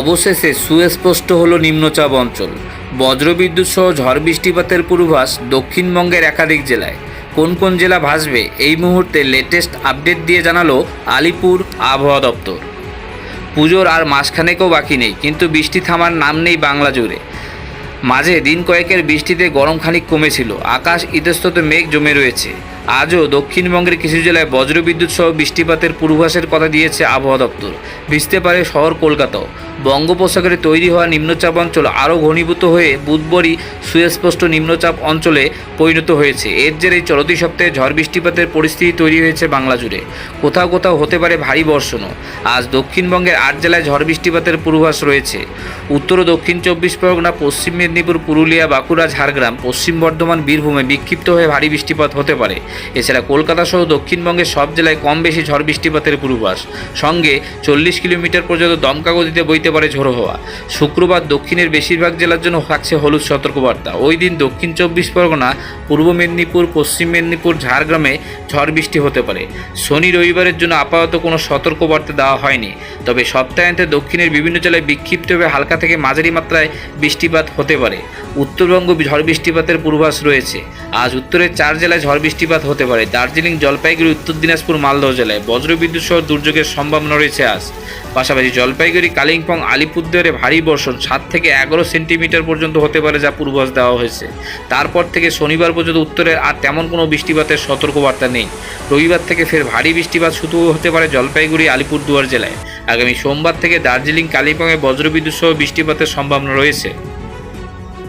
অবশেষে সুস্পষ্ট হলো নিম্নচাপ অঞ্চল। বজ্রবিদ্যুৎ সহ ঝড় বৃষ্টিপাতের পূর্বাভাস দক্ষিণবঙ্গের একাধিক জেলায়। কোন কোন জেলা ভাসবে এই মুহূর্তে লেটেস্ট আপডেট দিয়ে জানালো আলিপুর আবহাওয়া দপ্তর। পুজোর আর মাসখানেকও বাকি নেই, কিন্তু বৃষ্টি থামার নাম নেই বাংলা জুড়ে। মাঝে দিন কয়েকের বৃষ্টিতে গরম খানিক কমেছিল। আকাশ ইতস্তত মেঘ জমে রয়েছে। আজও দক্ষিণবঙ্গের কিছু জেলায় বজ্রবিদ্যুৎ সহ বৃষ্টিপাতের পূর্বাভাসের কথা দিয়েছে আবহাওয়া দপ্তর। ভিজতে পারে শহর কলকাতাও। বঙ্গোপসাগরে তৈরি হওয়া নিম্নচাপ অঞ্চল আরও ঘনীভূত হয়ে বুধবারই সুস্পষ্ট নিম্নচাপ অঞ্চলে পরিণত হয়েছে। এর জেরেই চলতি সপ্তাহে ঝড় বৃষ্টিপাতের পরিস্থিতি তৈরি হয়েছে বাংলা জুড়ে। কোথাও কোথাও হতে পারে ভারী বর্ষণও। আজ দক্ষিণবঙ্গের আট জেলায় ঝড় বৃষ্টিপাতের পূর্বাভাস রয়েছে। উত্তর ও দক্ষিণ চব্বিশ পরগনা, পশ্চিম মেদিনীপুর, পুরুলিয়া, বাঁকুড়া, ঝাড়গ্রাম, পশ্চিম বর্ধমান, বীরভূমে বিক্ষিপ্ত হয়ে ভারী বৃষ্টিপাত হতে পারে। এছাড়া কলকাতা সহ দক্ষিণবঙ্গের সব জেলায় কম বেশি ঝড় বৃষ্টিপাতের পূর্বাভাস। সঙ্গে চল্লিশ কিলোমিটার পর্যন্ত দমকা গতিতে বইতে পারে ঝোড়ো হওয়া। শুক্রবার দক্ষিণের বেশিরভাগ জেলার জন্য থাকছে হলুদ সতর্কবার্তা। ওই দিন দক্ষিণ চব্বিশ পরগনা, পূর্ব মেদিনীপুর, পশ্চিম মেদিনীপুর, ঝাড়গ্রামে ঝড় বৃষ্টি হতে পারে। শনি রবিবারের জন্য আপাতত কোনো সতর্কবার্তা দেওয়া হয়নি। তবে সপ্তাহান্তে দক্ষিণের বিভিন্ন জেলায় বিক্ষিপ্তভাবে হালকা থেকে মাঝারি মাত্রায় বৃষ্টিপাত হতে পারে। উত্তরবঙ্গ ঝড় বৃষ্টিপাতের পূর্বাস রয়েছে। আজ উত্তরের চার জেলায় ঝড় বৃষ্টিপাত হতে পারে। দার্জিলিং, জলপাইগুড়ি, উত্তর দিনাজপুর, মালদহ জেলায় বজ্রবিদ্যুৎ সহ দুর্যোগের সম্ভাবনা রয়েছে আজ। পাশাপাশি জলপাইগুড়ি, কালিম্পং, আলিপুরদুয়ারে ভারী বর্ষণ, সাত থেকে এগারো সেন্টিমিটার পর্যন্ত হতে পারে যা পূর্বাস দেওয়া হয়েছে। তারপর থেকে শনিবার পর্যন্ত উত্তরের আর তেমন কোনো বৃষ্টিপাতের সতর্কবার্তা নেই। রবিবার থেকে ফের ভারী বৃষ্টিপাত শুরু হতে পারে জলপাইগুড়ি, আলিপুরদুয়ার জেলায়। আগামী সোমবার থেকে দার্জিলিং, কালিম্পংয়ে বজ্রবিদ্যুৎ সহ বৃষ্টিপাতের সম্ভাবনা রয়েছে।